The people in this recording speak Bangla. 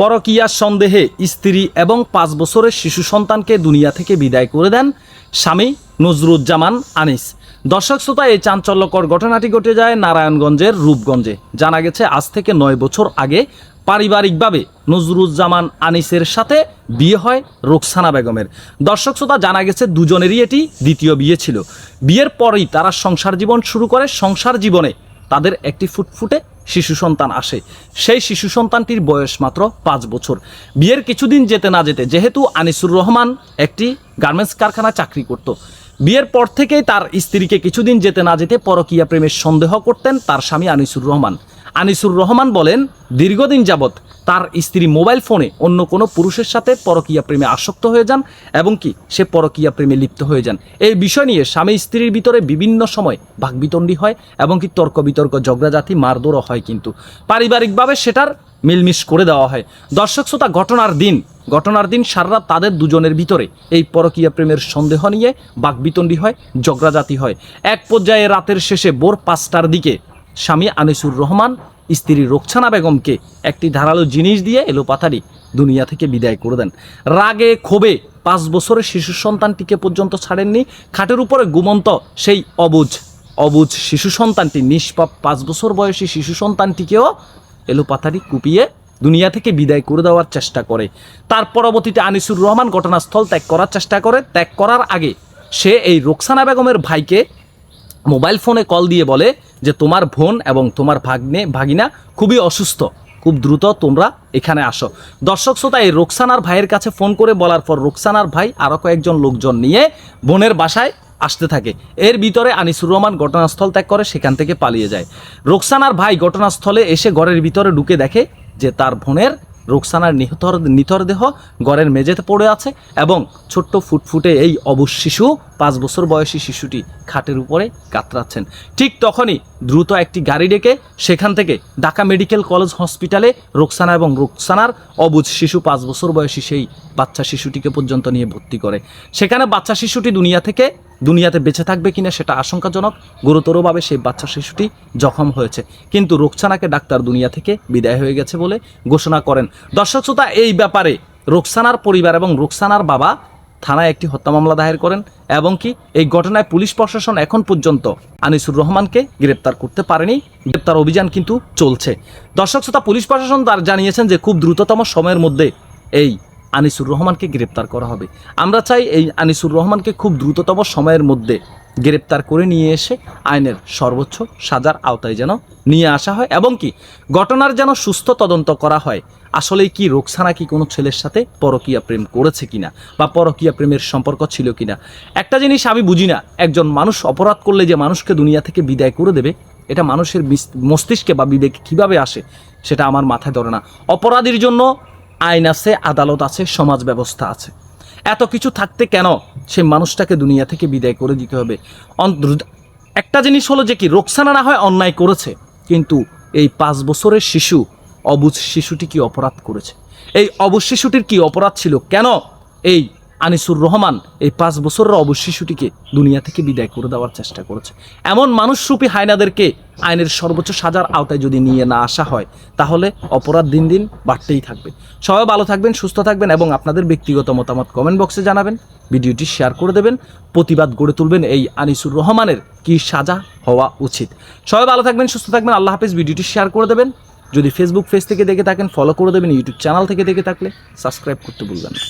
পরকীয়ার সন্দেহে স্ত্রী এবং পাঁচ বছরের শিশু সন্তানকে দুনিয়া থেকে বিদায় করে দেন স্বামী নজরুজ্জামান আনিস। দর্শক শ্রোতা, এই চাঞ্চল্যকর ঘটনাটি ঘটে যায় নারায়ণগঞ্জের রূপগঞ্জে। জানা গেছে, আজ থেকে নয় বছর আগে পারিবারিকভাবে নজরুজ্জামান আনিসের সাথে বিয়ে হয় রোকসানা বেগমের। দর্শক শ্রোতা, জানা গেছে, দুজনেরই এটি দ্বিতীয় বিয়ে ছিল। বিয়ের পরেই তারা সংসার জীবন শুরু করে। সংসার জীবনে তাদের একটি ফুটফুটে শিশু সন্তান আসে। সেই শিশু সন্তানটির বয়স মাত্র পাঁচ বছর। বিয়ের কিছুদিন যেতে না যেতে যেহেতু আনিসুর রহমান একটি গার্মেন্টস কারখানা চাকরি করত। বিয়ের পর থেকেই তার স্ত্রীকে কিছুদিন যেতে না যেতে পরকীয়া প্রেমের সন্দেহ করতেন তার স্বামী আনিসুর রহমান। আনিসুর রহমান বলেন, দীর্ঘদিন যাবৎ তার স্ত্রী মোবাইল ফোনে অন্য কোনো পুরুষের সাথে পরকীয়া প্রেমে আসক্ত হয়ে যান এবং কি সে পরকীয়া প্রেমে লিপ্ত হয়ে যান। এই বিষয় নিয়ে স্বামী স্ত্রীর ভিতরে বিভিন্ন সময় ভাগবিতণ্ডি হয় এবং কি তর্ক বিতর্ক ঝগড়াজাতি মারদোরও হয় কিন্তু। পারিবারিকভাবে সেটার মিলমিশ করে দেওয়া হয়। দর্শক শ্রোতা, ঘটনার দিন ঘটনার দিন সারা তাদের দুজনের ভিতরে এই পরকীয়া প্রেমের সন্দেহ নিয়ে বাকবিতণ্ডি হয় ঝগড়াজাতি হয়। এক পর্যায়ে রাতের শেষে বোর পাঁচটার দিকে স্বামী আনিসুর রহমান, স্ত্রী রোকসানা বেগমকে একটি ধারালো জিনিস দিয়ে এলোপাথারি দুনিয়া থেকে বিদায় করে দেন। রাগে ক্ষোভে পাঁচ বছরের শিশু সন্তানটিকে পর্যন্ত ছাড়েননি। খাটের উপরে গুমন্ত সেই অবুজ অবুজ শিশু সন্তানটি নিষ্পাপ পাঁচ বছর বয়সী শিশু সন্তানটিকেও এলোপাথারি কুপিয়ে দুনিয়া থেকে বিদায় করে দেওয়ার চেষ্টা করে। তার পরবর্তীতে আনিসুর রহমান ঘটনাস্থল ত্যাগ করার চেষ্টা করে। ত্যাগ করার আগে সে এই রোকসানা বেগমের ভাইকে মোবাইল ফোনে কল দিয়ে বলে যে তোমার বোন এবং তোমার ভাগ্নে, ভাগিনা খুবই অসুস্থ। খুব দ্রুত তোমরা এখানে আসো। দর্শক শ্রোতা, এই রোকসানার ভাইয়ের কাছে ফোন করে বলার পর রোকসানার ভাই আরও কয়েকজন লোকজন নিয়ে বোনের বাসায় আসতে থাকে। এর ভিতরে আনিসুর রহমান ঘটনাস্থল ত্যাগ করে সেখান থেকে পালিয়ে যায়। রোকসানার ভাই ঘটনাস্থলে এসে ঘরের ভিতরে ঢুকে দেখে যে তার বোনের রোকসানার নিহতর নিথর দেহ ঘরের মেঝেতে পড়ে আছে এবং ছোট্ট ফুটফুটে এই অবশ শিশু পাঁচ বছর বয়সী শিশুটি খাটের উপরে কাতরাচ্ছেন। ঠিক তখনই দ্রুত একটি গাড়ি ডেকে সেখান থেকে ঢাকা মেডিকেল কলেজ হসপিটালে রোকসানা এবং রোকসানার অবুজ শিশু পাঁচ বছর বয়সী সেই বাচ্চা শিশুটিকে পর্যন্ত নিয়ে ভর্তি করে। সেখানে বাচ্চা শিশুটি দুনিয়া থেকে দুনিয়াতে বেঁচে থাকবে কিনা সেটা আশঙ্কাজনক। গুরুতরভাবে সেই বাচ্চা শিশুটি জখম হয়েছে। কিন্তু রোকসানাকে ডাক্তার দুনিয়া থেকে বিদায় হয়ে গেছে বলে ঘোষণা করেন। দর্শক শ্রোতা, এই ব্যাপারে রোকসানার পরিবার এবং রোকসানার বাবা থানায় একটি হত্যা মামলা দায়ের করেন এবং কি এই ঘটনায় পুলিশ প্রশাসন এখন পর্যন্ত আনিসুর রহমানকে গ্রেপ্তার করতে পারেনি। গ্রেপ্তার অভিযান কিন্তু চলছে। দর্শক শ্রোতা, পুলিশ প্রশাসন তার জানিয়েছেন যে খুব দ্রুততম সময়ের মধ্যে এই আনিসুর রহমানকে গ্রেপ্তার করা হবে। আমরা চাই এই আনিসুর রহমানকে খুব দ্রুততম সময়ের মধ্যে গ্রেপ্তার করে নিয়ে এসে আইনের সর্বোচ্চ সাজার আওতায় যেন নিয়ে আসা হয় এবং কি ঘটনার যেন সুস্থ তদন্ত করা হয়। আসলেই কি রোকসানা কি কোনো ছেলের সাথে পরকীয়া প্রেম করেছে কিনা বা পরকীয়া প্রেমের সম্পর্ক ছিল কিনা? একটা জিনিস আমি বুঝি না, একজন মানুষ অপরাধ করলে যে মানুষকে দুনিয়া থেকে বিদায় করে দেবে, এটা মানুষের মস্তিষ্কে বা বিবেকে কীভাবে আসে সেটা আমার মাথায় ধরে না। অপরাধীর জন্য আইন আছে, আদালত আছে, সমাজ ব্যবস্থা আছে। এত কিছু থাকতে কেন সে মানুষটাকে দুনিয়া থেকে বিদায় করে দিতে হবে? একটা জিনিস হলো যে কি, রোকসানা না হয় অন্যায় করেছে, কিন্তু এই পাঁচ বছরের শিশু অবুজ শিশুটি কি অপরাধ করেছে? এই অবুজ শিশুটির কি অপরাধ ছিল? কেন এই আনিসুর রহমান এই পাঁচ বছরের অবুজ শিশুটিকে দুনিয়া থেকে বিদায় করে দেওয়ার চেষ্টা করেছে। এমন মানুষরূপী হায়নাদেরকে আইনের সর্বোচ্চ সাজার আওতায় যদি নিয়ে না আসা হয়, তাহলে অপরাধ দিন দিন বাড়তেই থাকবে। সবাই ভালো থাকবেন, সুস্থ থাকবেন এবং আপনাদের ব্যক্তিগত মতামত কমেন্ট বক্সে জানাবেন। ভিডিওটি শেয়ার করে দেবেন, প্রতিবাদ গড়ে তুলবেন এই আনিসুর রহমানের কি সাজা হওয়া উচিত। সবাই ভালো থাকবেন, সুস্থ থাকবেন, আল্লাহ হাফিজ। ভিডিওটি শেয়ার করে দেবেন। যদি ফেসবুক পেজ থেকে দেখে থাকেন ফলো করে দেবেন ইউটিউব চ্যানেল থেকে দেখে থাকলে সাবস্ক্রাইব করতে ভুলবেন না।